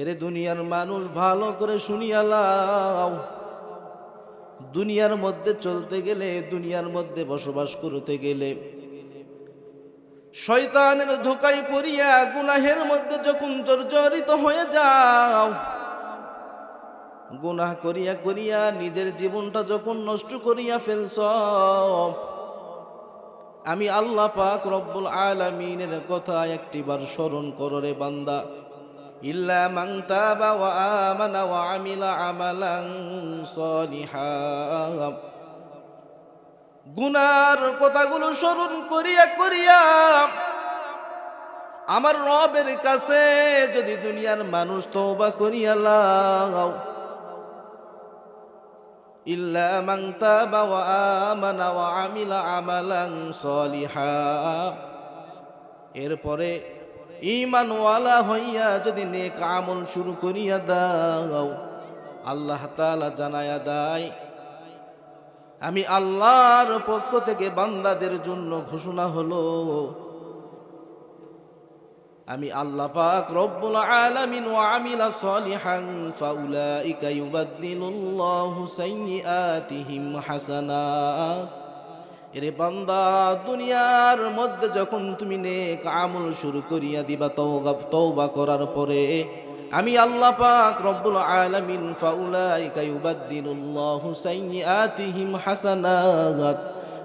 এরে দুনিয়ার মানুষ ভালো করে শুনিয়ালাও দুনিয়ার মধ্যে চলতে গেলে, দুনিয়ার মধ্যে বসবাস করতে গেলে শয়তানের ধোকায় পড়িয়া গুনাহের মধ্যে যখন জর্জরিত হয়ে যাও, গুনাহ করিয়া করিয়া নিজের জীবনটা যখন নষ্ট করিয়া ফেলছ, আমি আল্লাহ পাক রব্বুল আলামিনের কথা একটিবার স্মরণ করো রে বান্দা। তাবা ওয়া আমানা ওয়া আমিলা আমালান সলিহা। গুনার কথাগুলো স্মরণ করিয়া করিয়া আমার রবের কাছে যদি দুনিয়ার মানুষ তওবা করিয়া লাও। ইল্লা মান তাবা ওয়া আমানা ওয়া আমিলা আমালান সলিহা। এরপরে ইমানওয়ালা হইয়া যদি নেক আমল শুরু করিয়া দাও, আল্লাহ তাআলা জানায়া দেয়, আমি আল্লাহর পক্ষ থেকে বান্দাদের জন্য ঘোষণা হলো, আমি আল্লাহ পাক রব্বুল আলামিন ওয়া আমিলা সলিহান, ফাউলাইকা ইউবাদদিলুল্লাহু সাইয়্যাতিহিম হাসানাত। এরে বান্দা, দুনিয়ার মধ্যে যখন তুমি নেক আমল শুরু করিয়া দিবা, তওবা তওবা করার পরে আমি আল্লাহ পাক রব্বুল আলামিন, ফাউলাইকা ইউবাদদিলুল্লাহু সাইয়্যাতিহিম হাসানাত,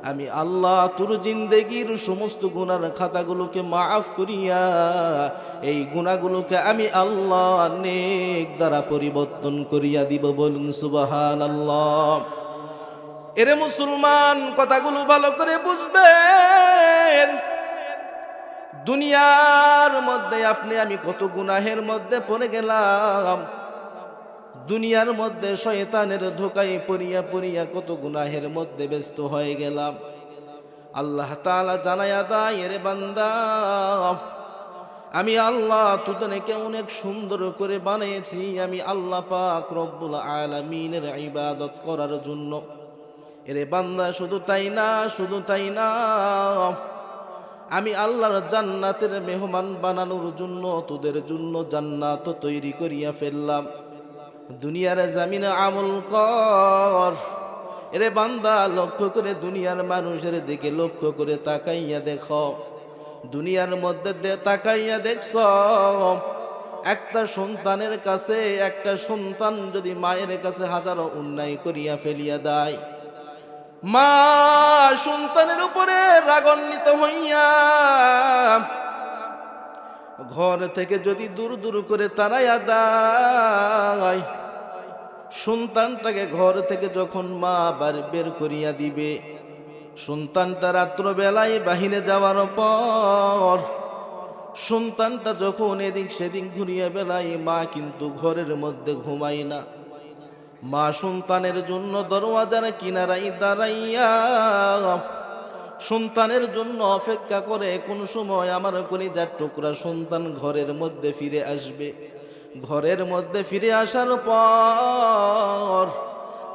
আমি আল্লাহ তোর জিন্দেগির সমস্ত গুনার খাতাগুলোকে মাফ করিয়া, এই গুণাগুলোকে আমি আল্লাহ নেক দ্বারা পরিবর্তন করিয়া দিব বলুন সুবাহান আল্লাহ এরে মুসলমান, কথাগুলো ভালো করে বুঝবেন। দুনিয়ার মধ্যে আপনি, আমি কত গুনাহের মধ্যে পড়ে গেলাম। দুনিয়ার মধ্যে শয়তানের ধোকায় পড়িয়া পড়িয়া কত গুনাহের মধ্যে ব্যস্ত হয়ে গেলাম। আল্লাহ তাআলা জানায়া দায়, এরে বান্দা, আমি আল্লাহ তোদেরকে অনেক সুন্দর করে বানিয়েছি। আমি আল্লাহ পাক রব্বুল আলামিনের ইবাদত করার জন্য এরে বান্দা, শুধু তাই না, শুধু তাই না। আমি আল্লাহর জান্নাতের মেহমান বানানোর জন্য, তোদের জন্য জান্নাত তৈরি করিয়া ফেললাম। দুনিয়ার জামিনে আমল কর। এরে বান্দা, লক্ষ্য করে দুনিয়ার মানুষের দিকে লক্ষ্য করে তাকাইয়া দেখ। দুনিয়ার মধ্যে তাকাইয়া দেখছ। একটা সন্তানের কাছে, একটা সন্তান যদি মায়ের কাছে হাজারো অন্যায় করিয়া ফেলিয়া দেয় মা সন্তানের উপরে রাগান্বিত হইয়া ঘর থেকে যদি দূর দূর করে তারাইয়া দেয় সন্তানটাকে ঘর থেকে যখন মা বার বের করিয়া দিবে সন্তানটা রাত্রবেলায় বাহিরে যাওয়ার পর সন্তানটা যখন এদিক সেদিক ঘুরিয়া বেলায় মা কিন্তু ঘরের মধ্যে ঘুমায় না। মা সন্তানের জন্য দরওয়াজার কিনারাই দাঁড়াইয়া, সন্তানের জন্য অপেক্ষা করে কোন সময় আমার কলিজার টুকরা সন্তান ঘরের মধ্যে ফিরে আসবে। ঘরের মধ্যে ফিরে আসার পর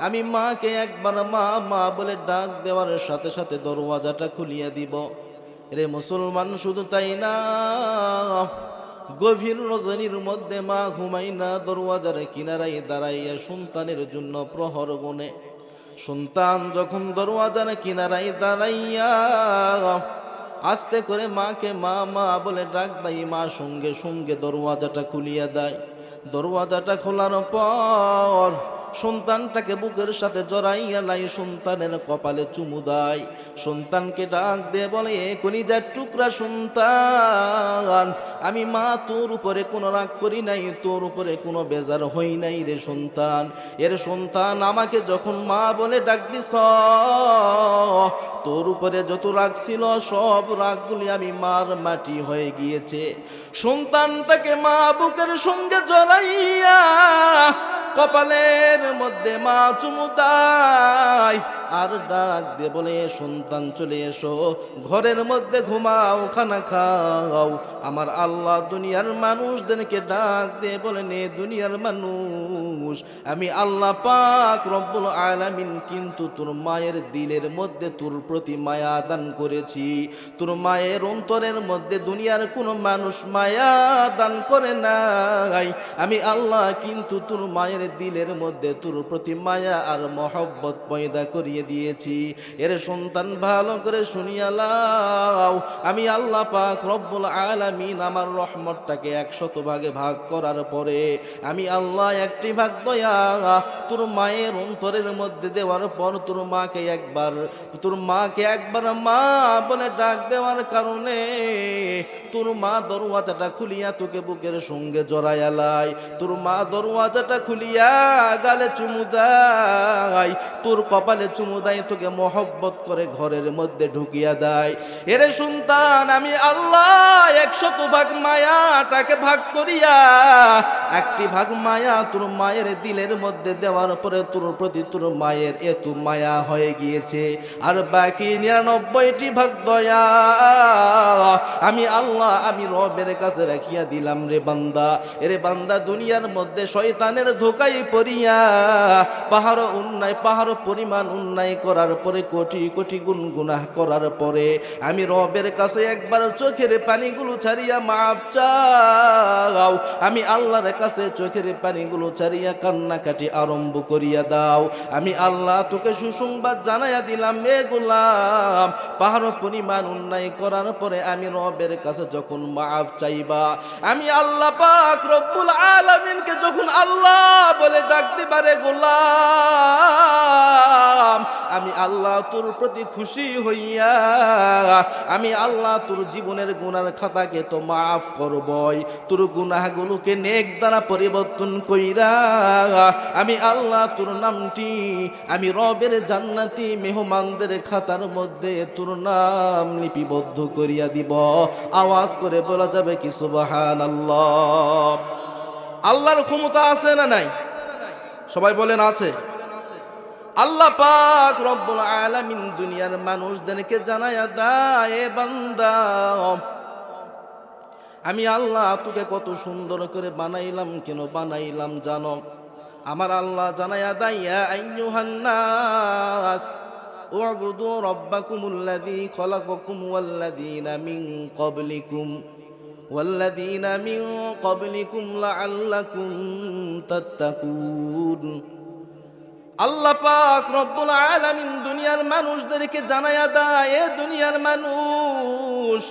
আমি মাকে একবার মা মা বলে ডাক দেওয়ার সাথে সাথে দরওয়াজাটা খুলিয়া দিব। রে মুসলমান, শুধু তাই না গভীর রজনীর মধ্যে মা ঘুমাই না দরওয়াজার কিনারায় দাঁড়াইয়া সন্তানের জন্য প্রহর গুনে। সন্তান যখন দরওয়াজার কিনারায় দাঁড়াইয়া আস্তে করে মাকে মা মা বলে, ডাক দেয় মা সঙ্গে সঙ্গে দরওয়াজাটা খুলিয়া দেয়। দরওয়াজাটা খোলার পর সন্তানটাকে বুকের সাথে জড়াইয়া লাই সন্তানের কপালে চুমু দেয়। সন্তানকে ডাক দে বলে, কলিজার টুকরা সন্তান, আমি মা, তোর উপরে কোনো রাগ করি নাই, তোর উপরে কোনো বেজার হই নাই রে সন্তান। এর সন্তান আমাকে যখন মা বলে ডাক দিস, তোর উপরে যত রাগ ছিল, সব রাগগুলি আমি মার মাটি হয়ে গিয়েছে। সন্তানটাকে মা বুকের সঙ্গে জড়াইয়া কপালে কোলের মধ্যে মা চুমুদায় আর ডাক দে বলে, সন্তান চলে এসো, ঘরের মধ্যে ঘুমাও, খানা খাও। আমার আল্লাহ দুনিয়ার মানুষদেরকে ডাক দে বলে নে দুনিয়ার মানুষ আমি আল্লাহ পাক রব্বুল আলামিন কিন্তু তোর মায়ের দিলের মধ্যে তোর প্রতি মায়া দান করেছি। তোর মায়ের অন্তরের মধ্যে দুনিয়ার কোনো মানুষ মায়া দান করে নাই। আমি আল্লাহ কিন্তু তোর মায়ের দিলের মধ্যে তোর প্রতি মায়া আর মহব্বত পয়দা করিয়ে দিয়েছি। এর সন্তান ভালো করে শুনিয়া লাও। আমি আল্লাহ পাক রব্বুল আলামিন আমার রহমতটাকে একশত ভাগে ভাগ করার পরে, আমি আল্লাহ একটি ভাগ দয়া, তোর মায়ের অন্তরের মধ্যে দেওয়ার পর তোর মাকে একবার, তোর মাকে একবার মা বলে ডাক দেওয়ার কারণে তোর মা দরওয়াজাটা খুলিয়া তোকে বুকের সঙ্গে জড়াইয়া লাই। তোর মা দরওয়াজাটা খুলিয়া গালে চুমু দেয়। তোর কপালে চুমু দেয়, তোকে মহব্বত করে ঘরের মধ্যে ঢুকিয়া দেয়। এরে সন্তান আমি আল্লাহ একশত ভাগ মায়াটাকে ভাগ করিয়া, একটি ভাগ মায়া তোর মায়ের দিলের মধ্যে দেওয়ার পরে তোর প্রতি তোর মায়ের এত মায়া হয়ে গিয়েছে। আর বাকি নিরানব্বইটি ভাগ দয়া, আমি আল্লাহ, আমি রবের কাছে রাখিয়া দিলাম রে বান্দা। এরে বান্দা, দুনিয়ার মধ্যে শয়তানের ধোকাই পড়িয়া, পাহাড় উন্নয়, পাহাড় পরিমাণ উন্নয় করার পরে, কোটি কোটি গুণ গুনাহ করার পরে, আমি রবের কাছে একবার চোখের পানিগুলো ছাড়িয়া মাফ চাও। আমি আল্লাহর কাছে চোখের পানিগুলো ছাড়িয়া কান্নাকাটি আরম্ভ করিয়া দাও। আমি আল্লাহ তোকে সুসংবাদ জানাইয়া দিলাম এ গোলাম। পাহাড় পরিমাণ উন্নয় করার পরে আমি রবের কাছে যখন মাফ চাইবা, আমি আল্লাহ পাক রব্বুল আলামিনকে যখন আল্লাহ বলে ডাক দিবারে গোলাম, আমি আল্লাহ তোর প্রতি খুশি হইয়া, আমি আল্লাহ তোর জীবনের গুনার খাতাকে তো মাফ করবই। তোর গুনাহগুলোকে নেক দ্বারা পরিবর্তন কইরা আমি আল্লাহ তোর নামটি, আমি রবের জান্নাতি মেহমানদের খাতার মধ্যে তোর নাম লিপিবদ্ধ করিয়া দিব। আওয়াজ করে বলা যাবে কি সুবাহান আল্লাহ আল্লাহর ক্ষমতা আছে না নাই? সবাই বলেন আছে। আল্লাহ পাক রব্বুল আলামিন দুনিয়ার মানুষদেরকে জানায়া দায় বান্দা আমি আল্লাহ তোকে কত সুন্দর করে বানাইলাম কেন বানাইলাম জানো আমার আল্লাহ জানায়া দাইয়া আইয়ুহান নাস উবুদু রাব্বাকুমুল্লাযী খলাকাকুম ওয়াল্লাযীনা মিন ক্বাবলিকুম والذين من قبلكم لعلكم تتقون আল্লাহ পাক রব্বুল আলামিন দুনিয়ার মানুষদেরকে জানায়া দেয় এ দুনিয়ার মানুষ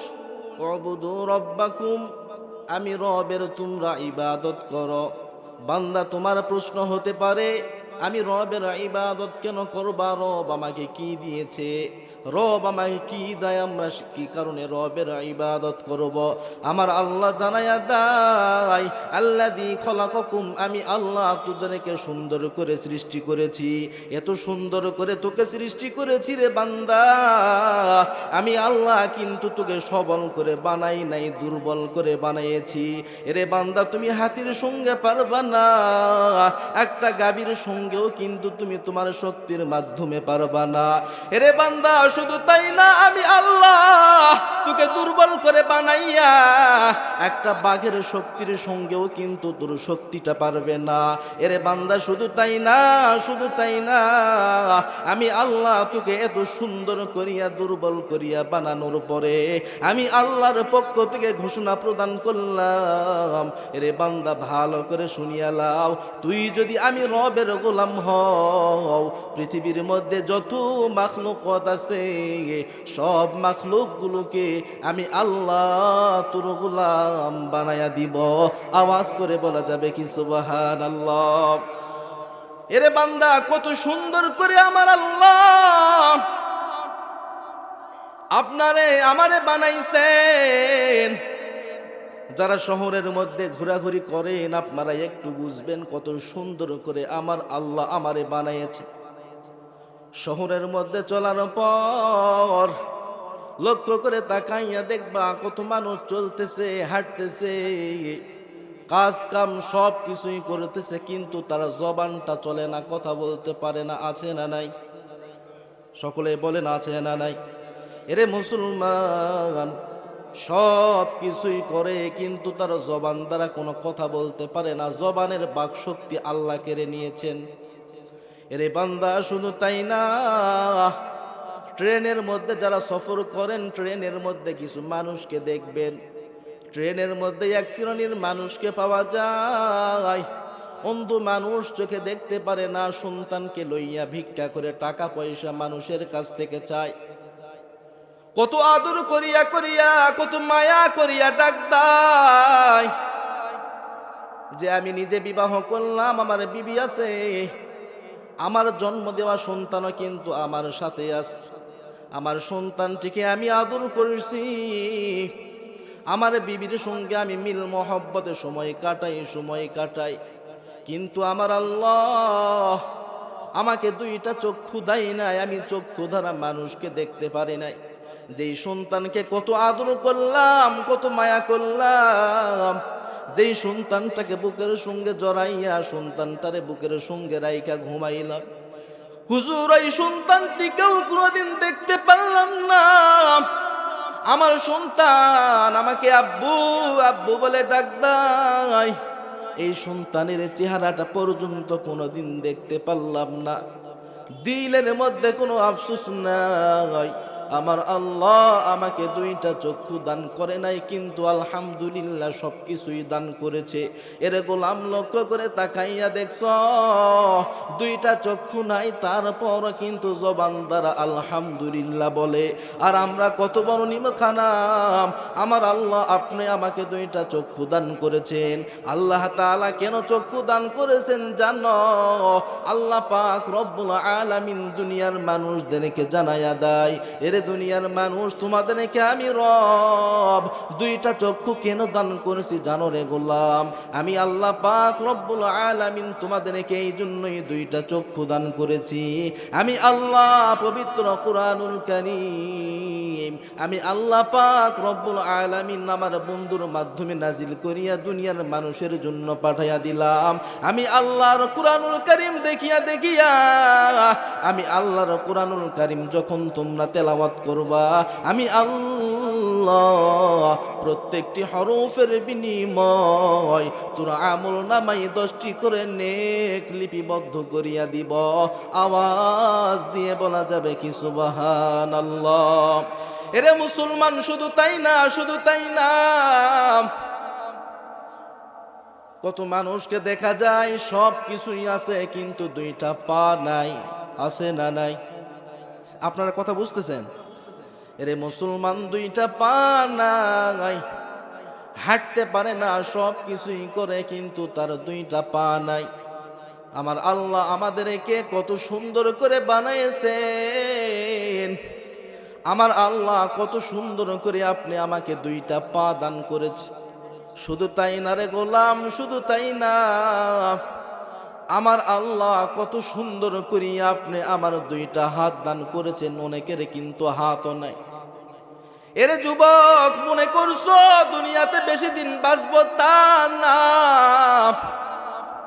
আমি রবের তোমরা ইবাদত কর। বান্দা তোমার প্রশ্ন হতে পারে আমি রবের ইবাদত কেন করবা? রব আমাকে কি দিয়েছে? রব আমাকে কি দেয়? আমরা কি কারণে রবের ইবাদত করব? আমার আল্লাহ জানায়া দাই আল্লাহ দি খলাকুম আমি আল্লাহ তোদেরকে সুন্দর করে সৃষ্টি করেছি। এত সুন্দর করে তোকে সৃষ্টি করেছি রে বান্দা। আমি আল্লাহ কিন্তু তোকে সবল করে বানাই নাই, দুর্বল করে বানাইয়েছি এরে বান্দা, তুমি হাতির সঙ্গে পারবা না। একটা গাভীর সঙ্গেও কিন্তু তুমি তোমার শক্তির মাধ্যমে পারবা না। এরে বান্দা, শুধু তাই না, আমি আল্লাহ তোকে দুর্বল করে বানাইয়া একটা বাঘের শক্তির সঙ্গেও কিন্তু তোর শক্তিটা পারবে না। এরে বান্দা, শুধু তাই না, শুধু তাই না, আমি আল্লাহ তোকে এত সুন্দর করিয়া, দুর্বল করিয়া বানানোর পরে আমি আল্লাহর পক্ষ থেকে ঘোষণা প্রদান করলাম। এরে বান্দা, ভালো করে শুনিয়া লাও। তুই যদি আমি রবের গোলাম হও, পৃথিবীর মধ্যে যত মাখলুকত আছে, সব মাখলুকগুলোকে আমি আল্লাহ তোর গোলাম বানায়া দিব। আওয়াজ করে বলা যাবে কি সুবাহান আল্লাহ এরে বান্দা, কত সুন্দর করে আমার আল্লাহ আপনারে, আমারে বানাইছেন। যারা শহরের মধ্যে ঘোরাঘুরি করেন, আপনারা একটু বুঝবেন কত সুন্দর করে আমার আল্লাহ আমারে বানাইছে শহরের মধ্যে চলার পর লক্ষ্য করে তাকাইয়া দেখবা কত মানুষ চলতেছে, হাঁটতেছে, কাজ কাম সব কিছুই করতেছে, কিন্তু তার জবানটা চলে না, কথা বলতে পারে না, আছে না নাই? সকলে বলেন, আছে না নাই? এরে মুসলমান সব কিছুই করে, কিন্তু তার জবান দ্বারা কোনো কথা বলতে পারে না। জবানের বাক শক্তি আল্লাহ কেড়ে নিয়েছেন। এরে বান্দা, শুধু তাই না, ট্রেনের মধ্যে যারা সফর করেন, ট্রেনের মধ্যে কিছু মানুষকে দেখবেন। ট্রেনের মধ্যে এক শ্রেণির মানুষকে পাওয়া যায়। অন্ধ মানুষ চোখে দেখতে পারে না, সন্তানকে লইয়া ভিক্ষা করে টাকা পয়সা মানুষের কাছ থেকে চায়। কত আদর করিয়া করিয়া, কত মায়া করিয়া ডাক যে আমি নিজে বিবাহ করলাম, আমার বিবি আছে। আমার জন্ম দেওয়া সন্তানও কিন্তু আমার সাথে আছে। আমার সন্তানটিকে আমি আদর করেছি। আমার বিবির সঙ্গে আমি মিল মহব্বতে সময় কাটাই সময় কাটাই। কিন্তু আমার আল্লাহ আমাকে দুইটা চক্ষু দেয় নাই। আমি চক্ষু দ্বারা মানুষকে দেখতে পারি নাই। যেই সন্তানকে কত আদর করলাম, কত মায়া করলাম, যেই সন্তানটাকে বুকের সঙ্গে জড়াইয়া সন্তানটারে বুকের সঙ্গে রাইকা ঘুমাইলাম। হুজুর, এই সন্তানটিকেও কোনোদিন দেখতে পারলাম না। আমার সন্তান আমাকে আব্বু আব্বু বলে ডাক এই সন্তানের চেহারাটা পর্যন্ত কোনোদিন দেখতে পারলাম না। দিলের মধ্যে কোনো আফসোস নাই। আমার আল্লাহ আমাকে দুইটা চক্ষু দান করে নাই, কিন্তু আলহামদুলিল্লাহ সব কিছুই দান করেছে। এর গোলাম লক্ষ্য করে তাকাইয়া দেখছ, দুইটা চক্ষু নাই, তারপর কিন্তু জবান দ্বারা আলহামদুলিল্লাহ বলে, আর আমরা কত বড় নিমখানাম, আমার আল্লাহ আপনি আমাকে দুইটা চক্ষু দান করেছেন। আল্লাহ তাআলা কেন চক্ষু দান করেছেন জানো? আল্লাহ পাক রব্বুল আলামিন দুনিয়ার মানুষদেরকে জানায়া দেয়, এর দুনিয়ার মানুষ তোমাদেরকে আমি রব। দুইটা চক্ষু কেন দান করেছি জানো রে গোলাম? আমি আল্লাহ পাক রব্বুল আলামিন তোমাদেরকে এই জন্যই দুইটা চক্ষু দান করেছি। আমি আল্লাহ পবিত্র কুরআনুল কারীম। আমি আল্লাহ পাক রব্বুল আলামিন আমার বন্ধুর মাধ্যমে নাজিল করিয়া দুনিয়ার মানুষের জন্য পাঠাইয়া দিলাম। আমি আল্লাহর কুরআনুল কারীম দেখিয়া দেখিয়া, আমি আল্লাহর কুরআনুল কারীম যখন তোমরা তেলাওয়াত করবা। আমি আল্লাহ প্রত্যেকটি হরফের বিনিময় তোর আমল নামাই দশটি করে নেক লিপিবদ্ধ করিয়া দিব। আওয়াজ দিয়ে বলা যাবে কি সুবাহান আল্লাহ এরে মুসলমান, শুধু তাই না, শুধু তাই না। কত মানুষকে দেখা যায় সব কিছুই আছে, কিন্তু দুইটা পা নাই, আছে না নাই? আপনারা কথা বুঝতেছেন? এরে মুসলমান দুইটা পা নাই। হাঁটতে পারে না, সব কিছুই করে, কিন্তু তার দুইটা পা নাই। আমার আল্লাহ আমাদেরকে কত সুন্দর করে বানাইছেন। আমার আল্লাহ কত সুন্দর করে আপনি আমাকে দুইটা পা দান করেছে। শুধু তাই না রে গোলাম, শুধু তাই না। আমার আল্লাহ কত সুন্দর করে আপনি আমার দুইটা হাত দান করেছেন, অনেকের কিন্তু হাতও নাই। এর যুবক, মনে করছ দুনিয়াতে বেশি দিন বাঁচবো তা না?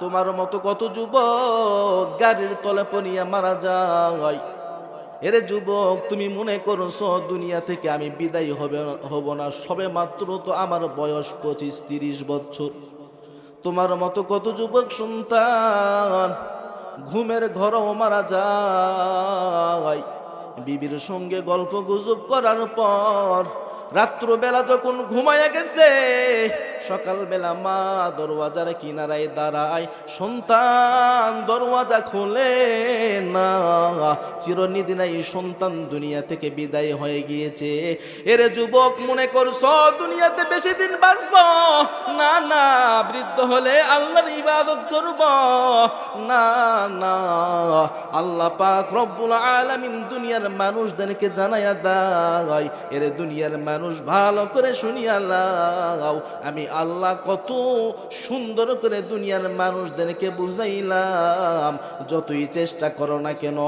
তোমার মতো কত যুবক গাড়ির তলে পড়িয়া মারা যায়। এরে যুবক, তুমি মনে করছ দুনিয়া থেকে আমি বিদায় হবে, হব না? সবে মাত্র তো আমার বয়স পঁচিশ তিরিশ বছর। তোমার মতো কত যুবক সন্তান? ঘুমের ঘরও মারা যায়। বিবির সঙ্গে গল্প গুজব করার পর রাত্রবেলা যখন ঘুমাইয়া গেছে, সকালবেলা মা দরওয়াজার কিনারায় দাঁড়ায়, সন্তান দরওয়াজা খোলে, না চিরনিদিন এই সন্তান দুনিয়া থেকে বিদায় হয়ে গিয়েছে। এর যুবক, মনে করছ দুনিয়াতে বেশি দিন বাঁচব? না না, বৃদ্ধ হলে আল্লাহর ইবাদত করব। না না, আল্লাহ পাক রব্বুল আলামিন দুনিয়ার মানুষদেরকে জানাইয়া দেয় এর দুনিয়ার মানুষ মানুষ ভালো করে শুনিয়া লাও। আমি আল্লাহ কত সুন্দর করে দুনিয়ার মানুষদেরকে বুঝাইলাম। যতই চেষ্টা করো না কেন,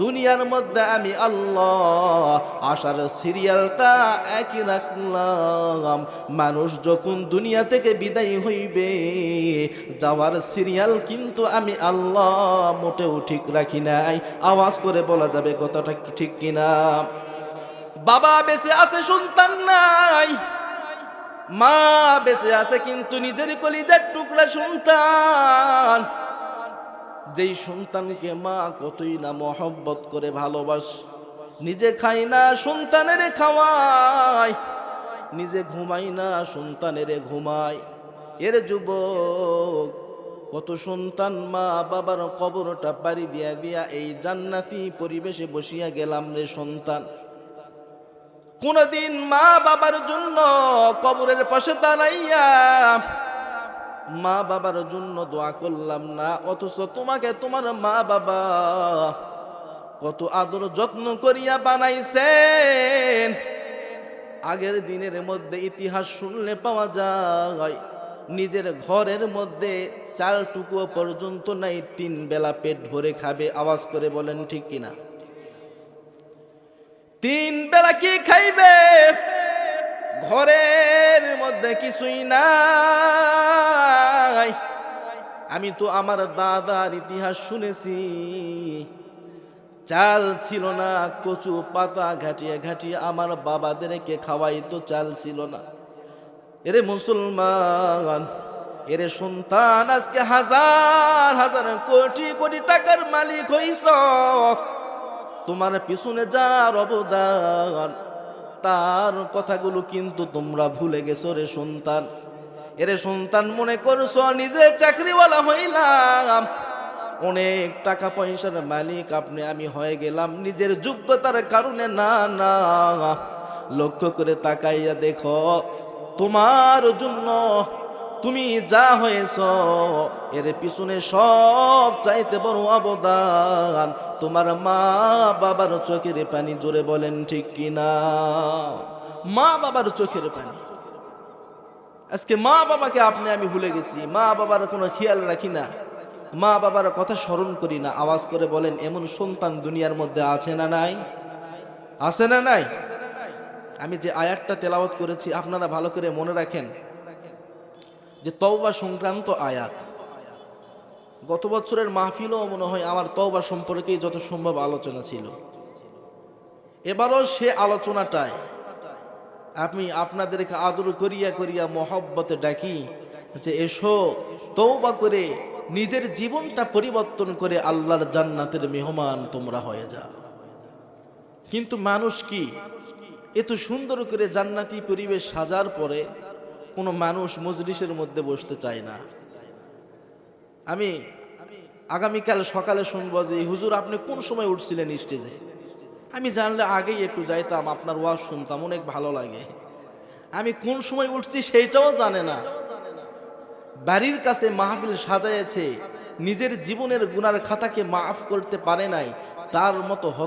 দুনিয়ার মধ্যে আমি আল্লাহ আসার সিরিয়ালটা একই রাখলাম। মানুষ যখন দুনিয়া থেকে বিদায় হইবে, যাওয়ার সিরিয়াল কিন্তু আমি আল্লাহ মোটেও ঠিক রাখি নাই। আওয়াজ করে বলা যাবে কথাটা ঠিক কিনা? বাবা বেঁচে আছে, সন্তান নাই। মা বেঁচে আছে কিন্তু নিজের কলিজার টুকরা সন্তান। যেই সন্তানকে মা কতই না মহব্বত করে ভালোবাস, নিজে খাই না সন্তানের খাওয়ায়, নিজে ঘুমাই না সন্তানের ঘুমায়। এর যুবক, কত সন্তান মা বাবার কবরটা পাড়ি দিয়া দিয়া এই জান্নাতি পরিবেশে বসিয়া গেলাম রে সন্তান। কোনদিন মা বাবার জন্য কবরের পাশে দাঁড়াইয়া মা বাবার জন্য দোয়া করলাম না, অথচ তোমাকে তোমার মা বাবা কত আদর যত্ন করিয়া বানাইছেন। আগের দিনের মধ্যে ইতিহাস শুনলে পাওয়া যায়, নিজের ঘরের মধ্যে চাল টুকুও পর্যন্ত নাই, তিন বেলা পেট ভরে খাবে, আওয়াজ করে বলেন, ঠিক কিনা? বেলা কি খাইবে? ঘরের মধ্যে কিছুই নাই। আমি তো আমার দাদার ইতিহাস শুনেছি। চাল ছিল না, কচু পাতা ঘাটিয়ে ঘাটিয়ে আমার বাবাদেরকে খাওয়াই তো চাল ছিল না। এরে মুসলমান, এরে সন্তান, আজকে হাজার হাজার কোটি কোটি টাকার মালিক হইস তোমার পিছনে যার অবদান, তার কথাগুলো কিন্তু তোমরা ভুলে গেছো রে সন্তান। এরে সন্তান মনে করছ, নিজে চাকরিওয়ালা হইলাম। অনেক টাকা পয়সার মালিক আপনি, আমি হয়ে গেলাম, নিজের যোগ্যতার কারণে না না। লক্ষ্য করে তাকাইয়া দেখো, তোমার জন্য তুমি যা হয়েছ, এর পিছনে সব চাইতে বড় অবদান। তোমার মা বাবার চোখের পানি জোরে বলেন, ঠিক কিনা মা বাবার চোখের পানি। আজকে মা বাবাকে আপনি, আমি ভুলে গেছি। মা বাবার কোনো খেয়াল রাখি না। মা বাবার কথা স্মরণ করি না। আওয়াজ করে বলেন, এমন সন্তান দুনিয়ার মধ্যে আছে না নাই? আছে না নাই? আমি যে আয়াতটা তেলাওয়াত করেছি, আপনারা ভালো করে মনে রাখেন। যে তওবা সংক্রান্ত আয়াত। গত বছরের মাহফিলও মনে হয় আমার তওবা সম্পর্কেই যত সম্ভব আলোচনা ছিল। এবারও সে আলোচনাটায় আমি আপনাদেরকে আদর করিয়া করিয়া মহব্বতে ডাকি যে এসো তৌবা করে নিজের জীবনটা পরিবর্তন করে আল্লাহর জান্নাতের মেহমান তোমরা হয়ে যা কিন্তু মানুষ কি? এত সুন্দর করে জান্নাতি পরিবেশ সাজার পরে কোনো মানুষ মজলিসের মধ্যে বসতে চায় না। আমি আগামীকাল সকালে শুনব যে, হুজুর, আপনি কোন সময় উঠছিলেন স্টেজে আমি জানলে আগেই একটু যাইতাম, আপনার ওয়াজ শুনতাম, অনেক ভালো লাগে। আমি কোন সময় উঠছি সেইটাও জানে না। বাড়ির কাছে মাহফিল সাজাইছে, নিজের জীবনের গুনার খাতাকে মাফ করতে পারে নাই, তার মতো